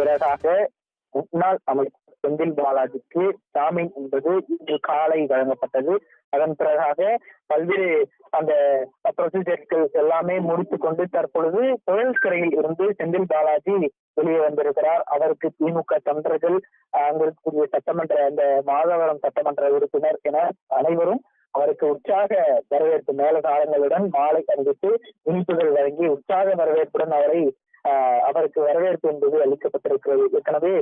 பிறகாக முன்னாள் அமைச்சர் செந்தில் பாலாஜிக்கு ஜாமீன் என்பது இன்று காலை வழங்கப்பட்டது. அதன் பிறகாக பல்வேறு அந்த ப்ரொசீஜர்கள் எல்லாமே முடித்து கொண்டு தற்பொழுது புழல் சிறையில் இருந்து செந்தில் பாலாஜி வெளியே வந்திருக்கிறார். அவருக்கு திமுக தொண்டர்கள் அங்கு இருக்கக்கூடிய சட்டமன்ற அந்த மாதவரம் சட்டமன்ற உறுப்பினர் என அனைவரும் அவருக்கு உற்சாக வரவேற்பு மேலதாளங்களுடன் மாலை அணிவித்து இனிப்புகள் வழங்கி உற்சாக வரவேற்புடன் அவரை அவருக்கு வரவேற்பு என்பது அளிக்கப்பட்டிருக்கிறது. ஏற்கனவே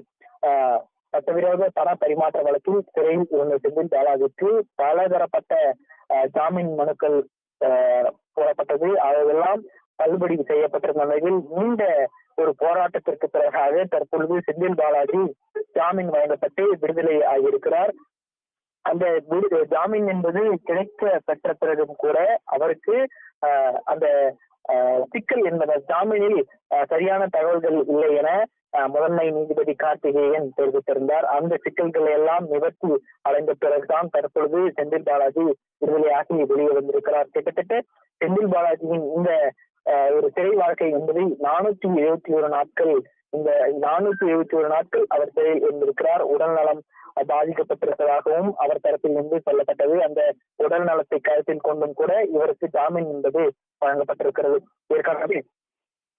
ஆஹ், சட்டவிரோத பண பரிமாற்ற வழக்கில் சிறையில் இருந்த செந்தில் பாலாஜிக்கு பலதரப்பட்ட ஆஹ், ஜாமீன் மனுக்கள் ஆஹ், போடப்பட்டது. அதையெல்லாம் தள்ளுபடி செய்யப்பட்டிருந்த நிலையில் நீண்ட ஒரு போராட்டத்திற்கு பிறகாக தற்பொழுது செந்தில் பாலாஜி ஜாமீன் வழங்கப்பட்டு விடுதலை ஆகியிருக்கிறார். அந்த ஜாமீன் என்பது கிடைக்க பெற்ற பிறகும் கூட அவருக்கு ஆஹ், அந்த சிக்கல் என்பது ஜாமீனில் ஆஹ், சரியான தகவல்கள் இல்லை என முதன்மை நீதிபதி கார்த்திகேயன் தெரிவித்திருந்தார். அந்த சிக்கல்களை எல்லாம் நிவர்த்தி அடைந்த பிறகுதான் தற்பொழுது செந்தில் பாலாஜி விடுதலையாகி வெளியே வந்திருக்கிறார். கிட்டத்தட்ட செந்தில் பாலாஜியின் இந்த ஆஹ், ஒரு சிறை வாழ்க்கை என்பது நானூற்றி எழுபத்தி ஒரு நாட்கள் இந்த நானூற்றி எழுபத்தி ஒரு நாட்கள் அவர் சிறையில் இருந்திருக்கிறார். உடல்நலம் பாதிக்கப்பட்டிருப்பதாகவும் அவர் தரப்பில் இருந்து சொல்லப்பட்டது. அந்த உடல் நலத்தை கருத்தில் கொண்டும் கூட இவருக்கு ஜாமீன் என்பது வழங்கப்பட்டிருக்கிறது. ஏற்கனவே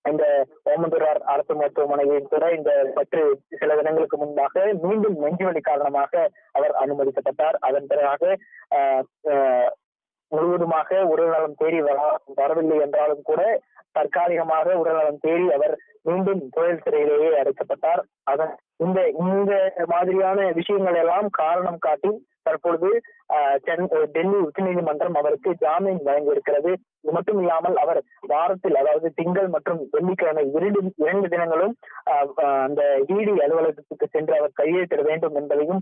இந்த ஓமந்தூரார் அரசு மருத்துவமனையில் கூட இந்த பற்று சில தினங்களுக்கு முன்பாக மீண்டும் நெஞ்சுவலி காரணமாக அவர் அனுமதிக்கப்பட்டார். அதன் பிறகாக ஆஹ், முழுவதுமாக உடல்நலம் தேடி வர வரவில்லை என்றாலும் கூட தற்காலிகமாக உடல்நலம் தேடி அவர் மீண்டும் தொழில் சிறையிலேயே அடைக்கப்பட்டார். அதன் இந்த இந்த மாதிரியான விஷயங்கள் எல்லாம் காரணம் காட்டி தற்பொழுது ஆஹ், உச்ச நீதிமன்றம் அவருக்கு ஜாமீன் வழங்கியிருக்கிறது. இது மட்டும் இல்லாமல் அவர் வாரத்தில் அதாவது திங்கள் மற்றும் வெள்ளிக்கிழமை இரண்டு இரண்டு தினங்களும் அந்த இடி அலுவலகத்துக்கு சென்று அவர் கையெழுத்திட வேண்டும் என்பதையும்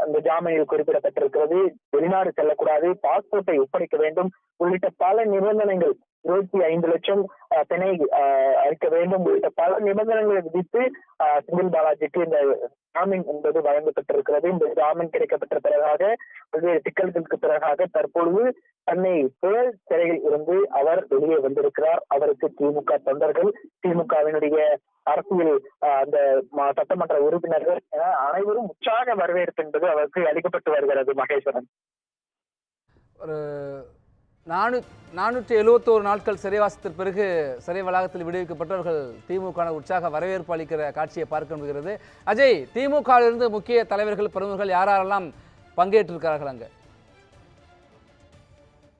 அந்த ஜாமீனில் குறிப்பிடப்பட்டிருக்கிறது. வெளிநாடு செல்லக்கூடாது. பாஸ்போர்ட்டை ஒப்படைக்க வேண்டும். உள்ளிட்ட பல நிபந்தனைகள் இருபத்தி ஐந்து லட்சம் ஆஹ், பிணை அளிக்க வேண்டும் உள்ளிட்ட பல நிபந்தனைகளை விதித்து செந்தில் பாலாஜிக்கு இந்த ஜாமீன் என்பது வழங்கப்பட்டிருக்கிறது. இந்த ஜாமீன் கிடைக்கப்பட்ட பிறகாக பல்வேறு சிக்கல்களுக்கு பிறகாக தற்பொழுது தன்னை புழல் சிறையில் இருந்து அவர் வெளியே வந்திருக்கிறார். அவருக்கு திமுக தொண்டர்கள் திமுகவினுடைய அரசியல் அந்த சட்டமன்ற உறுப்பினர்கள் என அனைவரும் உற்சாக வரவேற்பு என்பது அவருக்கு அளிக்கப்பட்டு வருகிறது மகேஸ்வரன். ஒரு நானூ நானூற்றி எழுபத்தோரு நாட்கள் சிறைவாசத்திற்கு பிறகு சிறை வளாகத்தில் விடுவிக்கப்பட்டவர்கள் திமுக உற்சாக வரவேற்பு அளிக்கிற காட்சியை பார்க்க முடிகிறது. அஜய் திமுகவிலிருந்து முக்கிய தலைவர்கள் பிரமுகர்கள் யாரெல்லாம் பங்கேற்றிருக்கிறார்கள் அங்கு?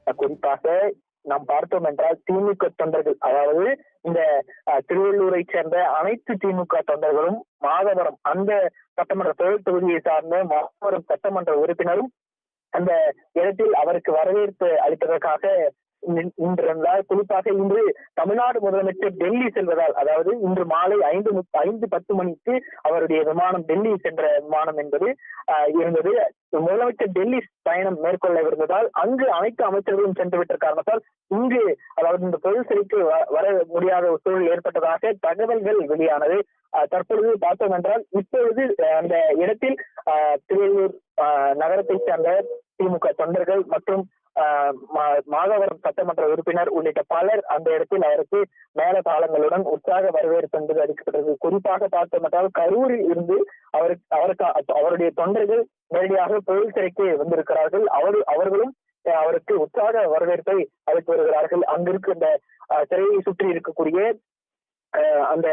குறிப்பாக நாம் பார்த்தோம் என்றால் திமுக தொண்டர்கள் அதாவது இந்த திருவள்ளூரை சேர்ந்த அனைத்து திமுக தொண்டர்களும் மாதவரம் அந்த சட்டமன்ற தொழில் தொகுதியை சார்ந்த மாதவரம் சட்டமன்ற உறுப்பினரும் அந்த இடத்தில் அவருக்கு வரவேற்பு அளிப்பதற்காக இன்று குறிப்பாக இன்று தமிழ்நாடு முதலமைச்சர் டெல்லி செல்வதால் அதாவது இன்று மாலை ஐந்து ஐந்து பத்து மணிக்கு அவருடைய விமானம் டெல்லி சென்ற விமானம் என்பது இருந்தது. முதலமைச்சர் டெல்லி பயணம் மேற்கொள்ளவிருந்ததால் அங்கு அனைத்து அமைச்சர்களும் சென்றுவிட்ட காரணத்தால் இங்கு அதாவது இந்த பொது சிறைக்கு வ- வர முடியாத ஒரு சூழல் ஏற்பட்டதாக தகவல்கள் வெளியானது. தற்பொழுது பார்த்தோம் என்றால் இப்பொழுது அந்த இடத்தில் திருவள்ளூர் ஆஹ், சேர்ந்த திமுக தொண்டர்கள் மற்றும் மாதவரம் சட்டமன்ற உறுப்பினர் உள்ளிட்ட பலர் அந்த இடத்தில் அவருக்கு மேல தாளங்களுடன் உற்சாக வரவேற்பு என்பது அளிக்கப்பட்டது. குறிப்பாக பார்த்தோம் கரூரில் இருந்து அவருக்கு அவருக்கு அவருடைய தொண்டர்கள் நேரடியாக தொழில் சிறைக்கு வந்திருக்கிறார்கள். அவர் அவர்களும் அஹ், அவருக்கு உற்சாக வரவேற்பை அளித்து வருகிறார்கள். அங்கிருக்கு இந்த சிறையை சுற்றி இருக்கக்கூடிய அஹ், அந்த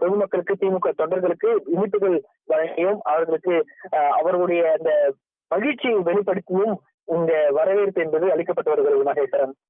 பொதுமக்களுக்கு திமுக தொண்டர்களுக்கு இனிப்புகள் வழங்கியும் அவர்களுக்கு அஹ், அவர்களுடைய அந்த மகிழ்ச்சியை வெளிப்படுத்தியும் இந்த வரவேற்பு என்பது அளிக்கப்பட்டு வருகிறது மகேஸ்வரன்.